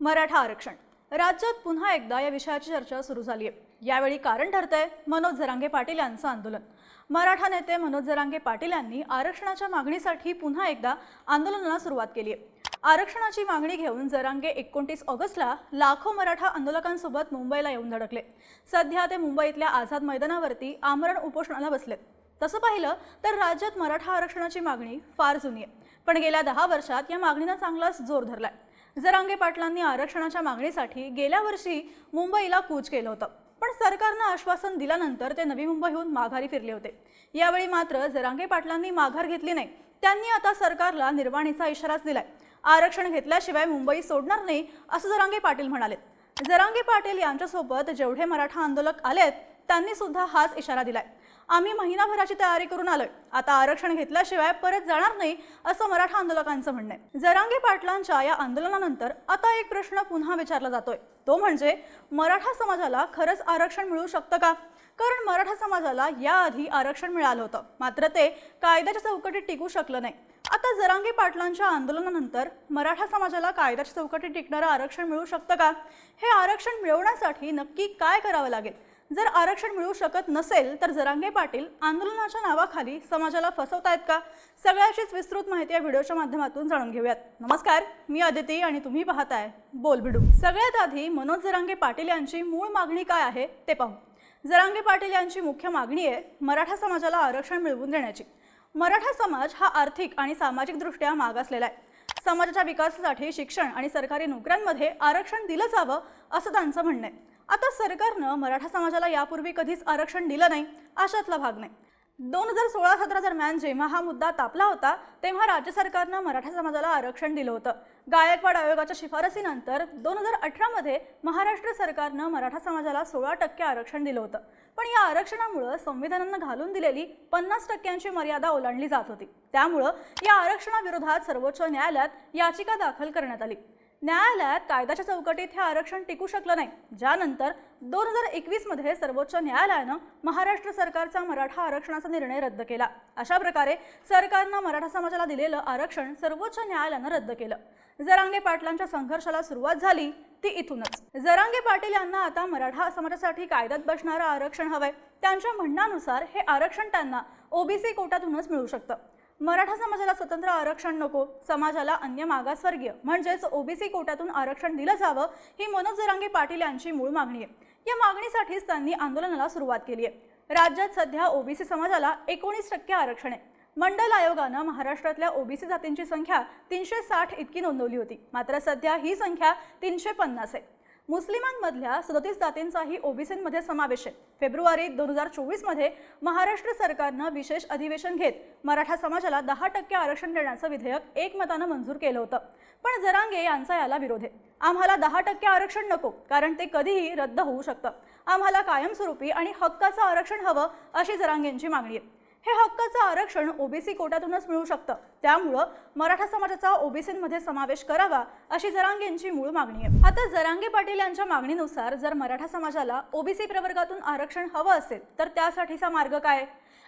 मराठा आरक्षण. राज्यात पुन्हा एकदा या विषयाची चर्चा सुरू झाली आहे. यावेळी कारण ठरतंय मनोज जरांगे पाटील यांचं आंदोलन. मराठा नेते मनोज जरांगे पाटील यांनी आरक्षणाच्या मागणीसाठी पुन्हा एकदा आंदोलनाला सुरुवात केली आहे. आरक्षणाची मागणी घेऊन जरांगे एकोणतीस ऑगस्टला लाखो मराठा आंदोलकांसोबत मुंबईला येऊन धडकले. सध्या ते मुंबईतल्या आझाद मैदानावरती आमरण उपोषणाला बसलेत. तसं पाहिलं तर राज्यात मराठा आरक्षणाची मागणी फार जुनी आहे. पण गेल्या दहा वर्षात या मागणीनं चांगलाच जोर धरलाय. जरांगे पाटलांनी आरक्षणाच्या मागणीसाठी गेल्या वर्षी मुंबईला कूच केलं होतं. पण सरकारनं आश्वासन दिल्यानंतर ते नवी मुंबईहून माघारी फिरले होते. यावेळी मात्र जरांगे पाटलांनी माघार घेतली नाही. त्यांनी आता सरकारला निर्वाणीचा इशाराच दिलाय. आरक्षण घेतल्याशिवाय मुंबई सोडणार नाही असं जरांगे पाटील म्हणाले जरांगे पाटील यांच्यासोबत जेवढे मराठा आंदोलक आलेत त्यांनी सुद्धा हाच इशारा दिलाय. आम्ही महिनाभराची तयारी करून आलोय. आता आरक्षण घेतल्याशिवाय परत जाणार नाही असं मराठा आंदोलकांचं म्हणणं आहे. जरांगे पाटलांच्या या आंदोलनानंतर आता एक प्रश्न पुन्हा विचारला जातोय. तो म्हणजे मराठा समाजाला खरंच आरक्षण मिळू शकतं का? कारण मराठा समाजाला याआधी आरक्षण मिळालं होतं. मात्र ते कायद्याच्या चौकटीत टिकू शकलं नाही. आता जरांगे पाटलांच्या आंदोलनानंतर मराठा समाजाला कायद्याच्या चौकटीत टिकणारं आरक्षण मिळू शकतं का? हे आरक्षण मिळवण्यासाठी नक्की काय करावं लागेल? जर आरक्षण मिळू शकत नसेल तर जरांगे पाटील आंदोलनाच्या नावाखाली समाजाला फसवतायत का? सगळ्याचीच विस्तृत माहिती या व्हिडिओच्या माध्यमातून जाणून घेऊयात. नमस्कार मी आदिती आणि तुम्ही पाहताय बोलबिडू सगळ्यात आधी मनोज जरांगे पाटील यांची मूळ मागणी काय आहे ते पाहू. जरांगे पाटील यांची मुख्य मागणी आहे मराठा समाजाला आरक्षण मिळवून देण्याची. मराठा समाज हा आर्थिक आणि सामाजिकदृष्ट्या मागासलेला आहे. समाजाच्या विकासासाठी शिक्षण आणि सरकारी नोकऱ्यांमध्ये आरक्षण दिलं जावं असं त्यांचं म्हणणं आहे. आता सरकारनं मराठा समाजाला यापूर्वी कधीच आरक्षण दिलं नाही अशातला भाग नाही. दोन हजार सोळा सतरा दरम्यान जेव्हा हा मुद्दा तापला होता तेव्हा राज्य सरकारनं मराठा समाजाला आरक्षण दिलं होतं. गायकवाड आयोगाच्या शिफारसीनंतर दोन हजार अठरामध्ये महाराष्ट्र सरकारनं मराठा समाजाला सोळा टक्के आरक्षण दिलं होतं. पण या आरक्षणामुळं संविधानानं घालून दिलेली पन्नास टक्क्यांची मर्यादा ओलांडली जात होती. त्यामुळं या आरक्षणाविरोधात सर्वोच्च न्यायालयात याचिका दाखल करण्यात आली. न्यायालयात कायद्याच्या चौकटीत हे आरक्षण टिकू शकलं नाही. ज्यानंतर दोन हजार एकवीसमध्ये सर्वोच्च न्यायालयानं महाराष्ट्र सरकारचा मराठा आरक्षणाचा निर्णय रद्द केला. अशा प्रकारे सरकारनं मराठा समाजाला दिलेलं आरक्षण सर्वोच्च न्यायालयानं रद्द केलं. जरांगे पाटलांच्या संघर्षाला सुरुवात झाली ती इथूनच. जरांगे पाटील यांना आता मराठा समाजासाठी कायद्यात बसणारं आरक्षण हवंय. त्यांच्या म्हणण्यानुसार हे आरक्षण त्यांना ओबीसी कोट्यातूनच मिळू शकतं. मराठा समाजाला स्वतंत्र आरक्षण नको समाजाला अन्य मागासवर्गीय म्हणजेच ओबीसी कोट्यातून आरक्षण दिलं जावं ही मनोज जरांगे पाटील यांची मूळ मागणी आहे. या मागणीसाठीच त्यांनी आंदोलनाला सुरुवात केली आहे. राज्यात सध्या ओबीसी समाजाला एकोणीस टक्के आरक्षण आहे. मंडल आयोगानं महाराष्ट्रातल्या ओबीसी जातींची संख्या तीनशे साठ इतकी नोंदवली होती. मात्र सध्या ही संख्या तीनशे पन्नास आहे. मुस्लिमांमधल्या सदतीस जातींचाही ओबीसीमध्ये समावेश आहे. फेब्रुवारी दोन हजार चोवीसमध्ये महाराष्ट्र सरकारनं विशेष अधिवेशन घेत मराठा समाजाला दहा टक्के आरक्षण देण्याचं विधेयक एकमतानं मंजूर केलं होतं. पण जरांगे यांचा याला विरोध आहे. आम्हाला दहा टक्के आरक्षण नको कारण ते कधीही रद्द होऊ शकतं. आम्हाला कायमस्वरूपी आणि हक्काचं आरक्षण हवं अशी जरांगेंची मागणी आहे. हे हक्काचं आरक्षण ओबीसी कोट्यातूनच मिळू शकतं. त्यामुळं मराठा समाजाचा ओबीसीमध्ये समावेश करावा अशी जरांगेंची मूळ मागणी आहे. आता जरांगे पाटील यांच्या मागणीनुसार जर मराठा समाजाला ओबीसी प्रवर्गातून आरक्षण हवं असेल तर त्यासाठीचा मार्ग काय?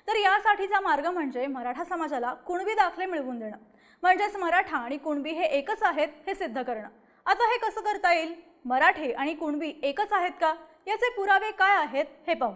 तर यासाठीचा मार्ग म्हणजे मराठा समाजाला कुणबी दाखले मिळवून देणं. म्हणजेच मराठा आणि कुणबी हे एकच आहेत हे सिद्ध करणं. आता हे कसं करता येईल? मराठे आणि कुणबी एकच आहेत का? याचे पुरावे काय आहेत हे पाहू.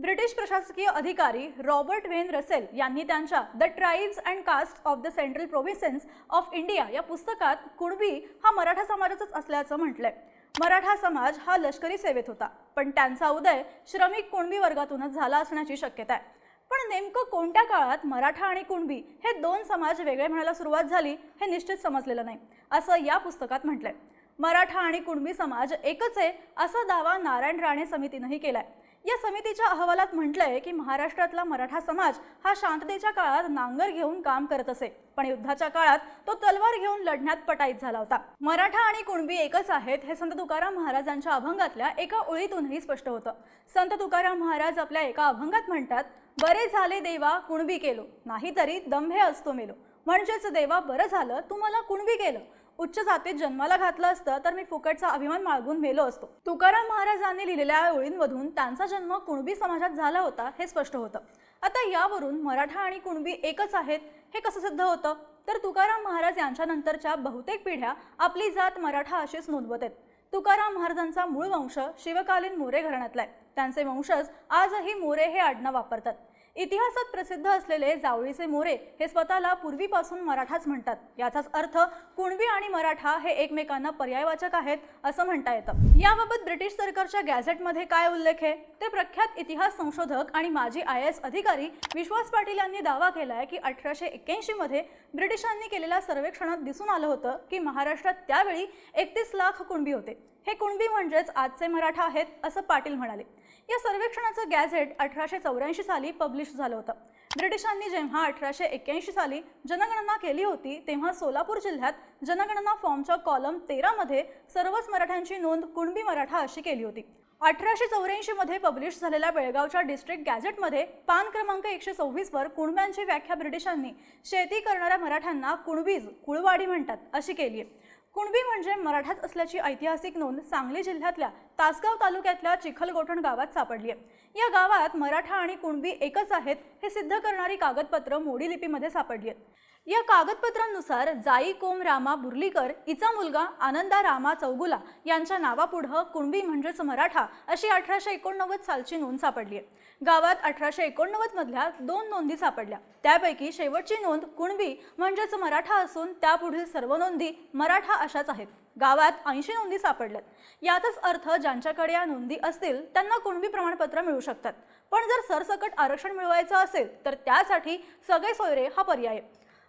ब्रिटिश प्रशासकीय अधिकारी रॉबर्ट वेन रसेल यांनी त्यांच्या the tribes and caste of the central provinces of India या पुस्तकात कुणबी हा मराठा समाजाचाच असल्याचं म्हटलंय. मराठा समाज हा लष्करी सेवेत होता पण त्यांचा उदय श्रमिक कुणबी वर्गातूनच झाला असण्याची शक्यता आहे. पण नेमकं कोणत्या काळात मराठा आणि कुणबी हे दोन समाज वेगळे म्हणायला सुरुवात झाली हे निश्चित समजलेलं नाही असं या पुस्तकात म्हटलंय. मराठा आणि कुणबी समाज एकच आहे असा दावा नारायण राणे समितीनंही केलाय. या समितीच्या अहवालात म्हटलंय की महाराष्ट्रातला मराठा समाज हा शांततेच्या काळात नांगर घेऊन काम करत असे. पण युद्धाच्या काळात तो तलवार घेऊन लढण्यात पटाईत झाला होता. मराठा आणि कुणबी एकच आहेत हे संत तुकाराम महाराजांच्या अभंगातल्या एका ओळीतूनही स्पष्ट होतं. संत तुकाराम महाराज आपल्या एका अभंगात म्हणतात बरे झाले देवा कुणबी केलो. नाहीतरी दंभे असतो मेलो म्हणजेच देवा बरं झालं तू मला कुणबी केलं. उच्च जातीत जन्माला घातलं असतं तर मी फुकटचा अभिमान माळगून मेलो असतो. तुकाराम महाराजांनी लिहिलेल्या ओळींमधून त्यांचा जन्म कुणबी समाजात झाला होता हे स्पष्ट होतं. आता यावरून मराठा आणि कुणबी एकच आहेत हे कसं सिद्ध होतं? तर तुकाराम महाराज यांच्यानंतरच्या बहुतेक पिढ्या आपली जात मराठा अशीच नोंदवत आहेत. तुकाराम महाराजांचा मूळ वंश शिवकालीन मोरे घराण्यातला आहे. त्यांचे वंशज आजही मोरे हे आडनाव वापरतात. इतिहासात प्रसिद्ध असलेले जावळीचे मोरे हे स्वतःला पूर्वीपासून मराठाच म्हणतात. याचाच अर्थ कुणबी आणि मराठा हे एकमेकांना पर्यायवाचक आहेत असं म्हणता येतं. याबाबत ब्रिटिश सरकारच्या गॅझेटमध्ये काय उल्लेख आहे? ते प्रख्यात इतिहास संशोधक आणि माजी आय एस अधिकारी विश्वास पाटील यांनी दावा केलाय की अठराशे एक्क्याऐंशी मध्ये ब्रिटिशांनी केलेल्या सर्वेक्षणात दिसून आलं होतं की महाराष्ट्रात त्यावेळी एकतीस लाख कुणबी होते. हे कुणबी म्हणजेच आजचे मराठा आहेत असं पाटील म्हणाले. या सर्वेक्षणाचं गॅझेट अठराशे चौऱ्याऐंशी साली पब्लिश झालं होतं. ब्रिटिशांनी जेव्हा अठराशे एक्क्याऐंशी साली जनगणना केली होती तेव्हा सोलापूर जिल्ह्यात जनगणना फॉर्मच्या कॉलम तेरामध्ये सर्वच मराठ्यांची नोंद कुणबी मराठा अशी केली होती. अठराशे चौऱ्याऐंशीमध्ये पब्लिश झालेल्या बेळगावच्या डिस्ट्रिक्ट गॅझेटमध्ये पान क्रमांक एकशे सव्वीसवर कुणब्यांची व्याख्या ब्रिटिशांनी शेती करणाऱ्या मराठ्यांना कुणबीज कुळवाडी म्हणतात अशी केली आहे कुणबी म्हणजे मराठाच असल्याची ऐतिहासिक नोंद सांगली जिल्ह्यातल्या तासगाव तालुक्यातल्या चिखलगोठण गावात सापडली आहे या गावात मराठा आणि कुणबी एकच आहेत हे सिद्ध करणारी कागदपत्र मोडी लिपीमध्ये सापडली आहेत या कागदपत्रांनुसार जाई कोम रामा बुर्लीकर इचा मुलगा आनंदा रामा चौगुला यांच्या नावापुढं कुणबी म्हणजेच मराठा अशी अठराशे एकोणनव्वद सालची नोंद सापडली आहे गावात अठराशे एकोणनव्वद मधल्या दोन नोंदी सापडल्या. त्यापैकी शेवटची नोंद कुणबी म्हणजेच मराठा असून त्यापुढील सर्व नोंदी मराठा अशाच आहेत. गावात ऐंशी नोंदी सापडल्यात. याचाच अर्थ ज्यांच्याकडे या नोंदी असतील त्यांना कुणबी प्रमाणपत्र मिळू शकतात. पण जर सरसकट आरक्षण मिळवायचं असेल तर त्यासाठी सगळे सोयरे हा पर्याय आहे.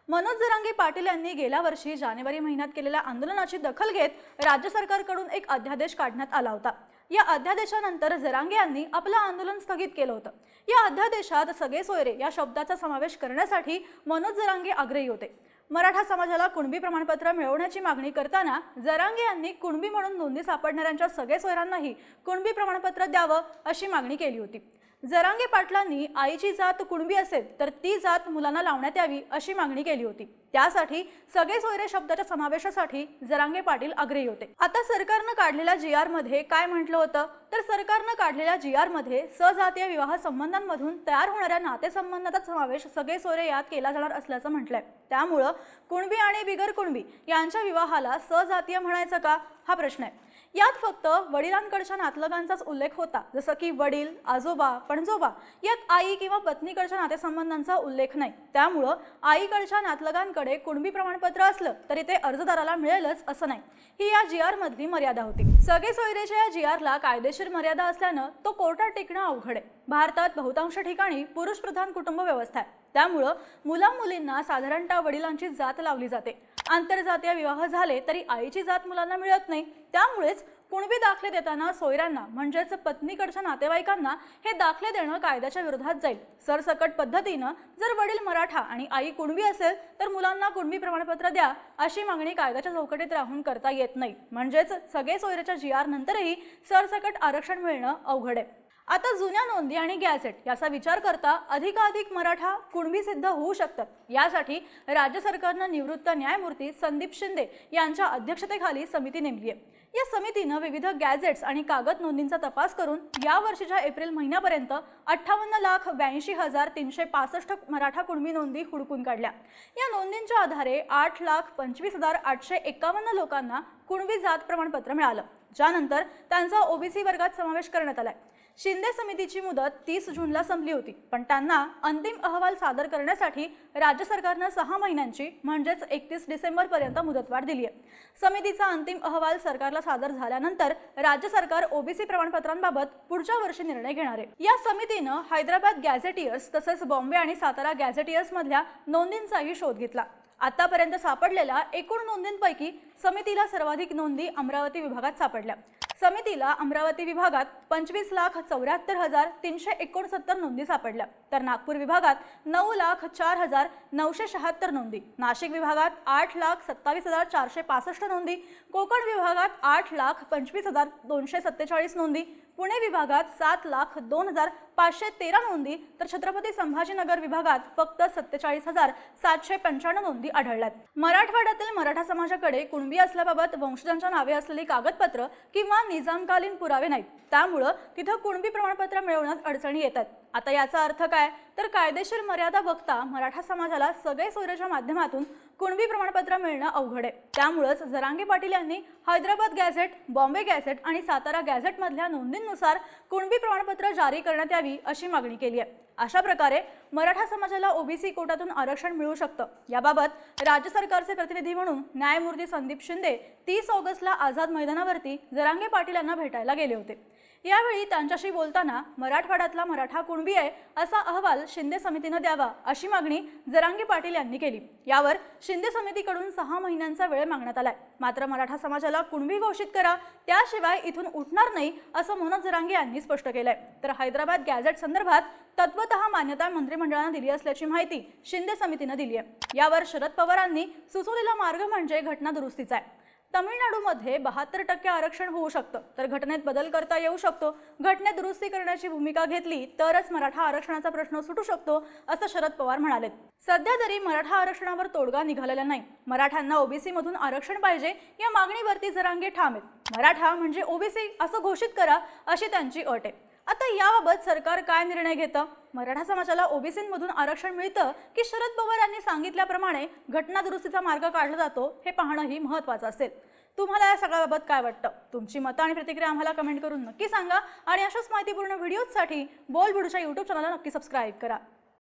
मनोज जरांगे पाटील यांनी गेल्या वर्षी जानेवारी महिन्यात केलेल्या आंदोलनाची दखल घेत राज्य सरकारकडून एक अध्यादेश काढण्यात आला होता. या अध्यादेशानंतर जरांगे यांनी आपलं आंदोलन स्थगित केलं होतं. या अध्यादेशात सगळे सोयरे या शब्दाचा समावेश करण्यासाठी मनोज जरांगे आग्रही होते. मराठा समाजाला कुणबी प्रमाणपत्र मिळवण्याची मागणी करताना जरांगे यांनी कुणबी म्हणून नोंदी सापडणाऱ्यांच्या सगळे सोयरांनाही कुणबी प्रमाणपत्र द्यावं अशी मागणी केली होती. जरांगे पाटलांनी आईची जात कुणबी असेल तर ती जात मुलांना लावण्यात यावी अशी मागणी केली होती. त्यासाठी सगळे सोयरे शब्दाच्या समावेशासाठी जरांगे पाटील आग्रही होते. आता सरकारनं काढलेल्या जी आरमध्ये काय म्हटलं होतं? तर सरकारनं काढलेल्या जी आरमध्ये सजातीय विवाह संबंधांमधून तयार होणाऱ्या नातेसंबंधाचा समावेश सगळे सोयरे यात केला जाणार असल्याचं म्हटलंय. त्यामुळं कुणबी आणि बिगर कुणबी यांच्या विवाहाला सजातीय म्हणायचं का? हा प्रश्न आहे. यात फक्त वडिलांकडच्या नातलगांचाच उल्लेख होता. जसं की वडील आजोबा पणजोबा यात आई किंवा पत्नीकडच्या नातेसंबंधांचा उल्लेख नाही. त्यामुळं आईकडच्या नातलगांकडे कुणबी प्रमाणपत्र असलं तरी ते अर्जदाराला मिळेलच असं नाही. ही या जी आर मधली मर्यादा होती. सगळे सोयरेच्या या जी आरला कायदेशीर मर्यादा असल्यानं तो कोर्टात टिकणं अवघड आहे. भारतात बहुतांश ठिकाणी पुरुष प्रधान कुटुंब व्यवस्था आहे. त्यामुळं मुला मुलींना साधारणतः वडिलांची जात लावली जाते. आंतरजातीय विवाह झाले तरी आईची जात मुलांना मिळत नाही. त्यामुळेच कुणबी दाखले देताना सोयऱ्यांना म्हणजेच पत्नीकडच्या नातेवाईकांना हे दाखले देणं कायद्याच्या विरोधात जाईल. सरसकट पद्धतीनं जर वडील मराठा आणि आई कुणबी असेल तर मुलांना कुणबी प्रमाणपत्र द्या अशी मागणी कायद्याच्या चौकटीत राहून करता येत नाही. म्हणजेच सगळे सोयऱ्याच्या जी आर नंतरही सरसकट आरक्षण मिळणं अवघड आहे. आता जुन्या नोंदी आणि गॅझेट याचा विचार करता अधिकाधिक मराठा कुणबी सिद्ध होऊ शकतात. यासाठी राज्य सरकारनं निवृत्त न्यायमूर्ती संदीप शिंदे यांच्या अध्यक्षतेखाली समिती नेमली आहे. या समितीनं विविध गॅझेट्स आणि कागद नोंदींचा तपास करून या वर्षीच्या एप्रिल महिन्यापर्यंत अठ्ठावन्न लाख ब्याऐंशी हजार तीनशे पासष्ट मराठा कुणबी नोंदी हुडकून काढल्या. या नोंदींच्या आधारे आठ लाख पंचवीस हजार आठशे एकावन्न लोकांना कुणबी जात प्रमाणपत्र मिळालं. ज्यानंतर त्यांचा ओबीसी वर्गात समावेश करण्यात आलाय. शिंदे समितीची मुदत तीस जूनला संपली होती. पण त्यांना अंतिम अहवाल सादर करण्यासाठी राज्य सरकारनं सहा महिन्यांची म्हणजेच एकतीस डिसेंबरपर्यंत मुदतवाढ दिली आहे समितीचा अंतिम अहवाल सरकारला सादर झाल्यानंतर राज्य सरकार ओबीसी प्रमाणपत्रांबाबत पुढच्या वर्षी निर्णय घेणार आहे. या समितीनं हैदराबाद गॅझेटियर्स तसंच बॉम्बे आणि सातारा गॅझेटियर्समधल्या नोंदींचाही शोध घेतला. आतापर्यंत सापडलेल्या एकूण नोंदींपैकी समितीला सर्वाधिक नोंदी अमरावती विभागात सापडल्या. समितीला अमरावती विभागात पंचवीस लाख चौऱ्याहत्तर हजार तीनशे एकोणसत्तर नोंदी सापडल्या. तर नागपूर विभागात नऊ लाख चार हजार नऊशे शहात्तर नोंदी. नाशिक विभागात आठ लाख सत्तावीस हजार चारशे पासष्ट नोंदी. कोकण विभागात आठ लाख पंचवीस हजार दोनशे सत्तेचाळीस नोंदी. पुणे विभागात सात लाख दोन हजार पाचशे तेरा नोंदी तर छत्रपती संभाजीनगर विभागात फक्त सत्तेचाळीस हजार सातशे पंच्याण्णव नोंदी आढळल्यात. मराठवाड्यातील मराठा समाजाकडे कुणबी असल्याबाबत वंशजांच्या नावे असलेली कागदपत्र किंवा निजामकालीन पुरावे नाहीत. त्यामुळं तिथं कुणबी प्रमाणपत्र मिळवण्यात अडचणी येतात. आता याचा अर्थ काय? तर कायदेशीर मर्यादा बघता मराठा समाजाला सगळे सोयऱ्याच्या माध्यमातून कुणबी प्रमाणपत्र मिळणं अवघड आहे. त्यामुळंच जरांगे पाटील यांनी हैदराबाद गॅझेट बॉम्बे गॅझेट आणि सातारा गॅझेटमधल्या नोंदींनुसार कुणबी प्रमाणपत्र जारी करण्यात यावी अशी मागणी केली आहे. अशा प्रकारे मराठा समाजाला ओबीसी कोटातून आरक्षण मिळू शकतं. याबाबत राज्य सरकारचे प्रतिनिधी म्हणून न्यायमूर्ती संदीप शिंदे तीस ऑगस्टला आझाद मैदानावरती जरांगे पाटील यांना भेटायला गेले होते. यावेळी त्यांच्याशी बोलताना मराठवाड्यातला मराठा कुणबी आहे असा अहवाल शिंदे समितीनं द्यावा अशी मागणी जरांगी पाटील यांनी केली. यावर शिंदे समितीकडून सहा महिन्यांचा वेळ मागण्यात आलाय. मात्र मराठा समाजाला कुणबी घोषित करा त्याशिवाय इथून उठणार नाही असं मनोज जरांगे यांनी स्पष्ट केलंय. तर हैदराबाद गॅझेट संदर्भात तत्वत मान्यता मंत्रिमंडळानं दिली असल्याची माहिती शिंदे समितीनं दिली आहे यावर शरद पवारांनी सुचवलेला मार्ग म्हणजे घटना दुरुस्तीचा आहे. तमिळनाडूमध्ये बहात्तर टक्के आरक्षण होऊ शकतं. तर घटनेत बदल करता येऊ शकतो. घटनेत दुरुस्ती करण्याची भूमिका घेतली तरच मराठा आरक्षणाचा प्रश्न सुटू शकतो असं शरद पवार म्हणाले. सध्या तरी मराठा आरक्षणावर तोडगा निघालेला नाही. मराठ्यांना ओबीसी मधून आरक्षण पाहिजे या मागणीवरती जरांगे ठाम आहेत. मराठा म्हणजे ओबीसी असं घोषित करा अशी त्यांची अट आहे. आता याबाबत सरकार काय निर्णय घेतं? मराठा समाजाला ओबीसीमधून आरक्षण मिळतं की शरद पवार यांनी सांगितल्याप्रमाणे घटना दुरुस्तीचा मार्ग काढला जातो हे पाहणंही महत्त्वाचं असेल. तुम्हाला या सगळ्याबाबत काय वाटतं? तुमची मतं आणि प्रतिक्रिया आम्हाला कमेंट करून नक्की सांगा आणि अशाच माहितीपूर्ण व्हिडिओजसाठी बोल बुडूच्या यूट्यूब चॅनलला नक्की सबस्क्राईब करा.